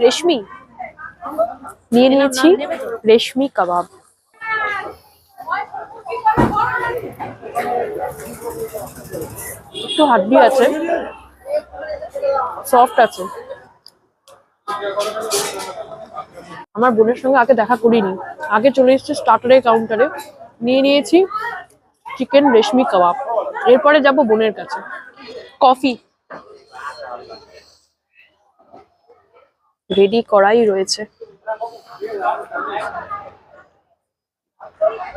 রেশমি? নিয়ে নিয়েছি রেশমি কাবাব। একটু হাড্ডি আছে। সফট আছে। আমার বোনের সঙ্গে আগে দেখা করিনি। আগে চলে এসেছি স্টার্টারের কাউন্টারে নিয়ে নিয়েছি চিকেন রেশমি কাবাব। এরপরে যাব বোনের কাছে। কফি। রেডি করাই রয়েছে।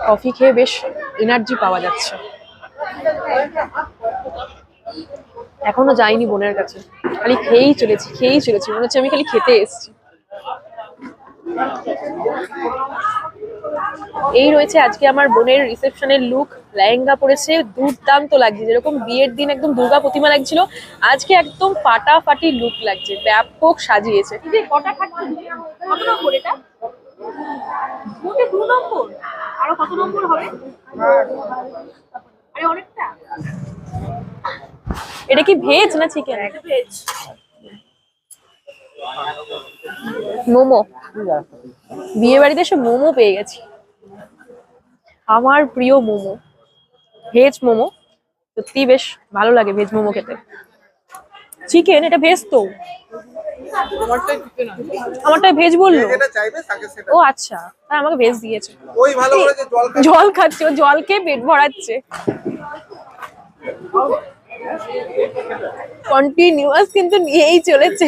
কফি খেয়ে বেশ এনার্জি পাওয়া যাচ্ছে। এখনও যাইনি বোনের কাছে। খালি খেয়েই চলেছি খেয়েই চলেছি। মনে হচ্ছে আমি খালি খেতে এসেছি। এই রয়েছে আজকে আমার বোনের রিসেপশনের লুক লেহেঙ্গা পরেছে দুর্দান্ত লাগছে। যেরকম বিয়ের দিন একদম দুর্গা প্রতিমা লাগছিল আজকে একদম ফাটাফাটি লুক লাগছে ব্যাপক সাজিয়েছে। আরও কত নম্বর হবে? আরে অনেকটা। এটা কি ভেজ না চিকেন ভেজ। মোমো। বিয়ে বাড়িতে এসে মোমো পেয়ে গেছি। আমার প্রিয় মোমো ভেজ মোমো সত্যি বেশ ভালো লাগে ভেজ মোমো খেতে। চিকেন এটা ভেজ তো। আমারটা ভেজ বলল? ও আচ্ছা তাই আমাকে ভেজ দিয়েছে। জল খাচ্ছে। ও পেট ভরাচ্ছে। কন্টিনিউয়াস কিন্তু নিয়েই চলেছে।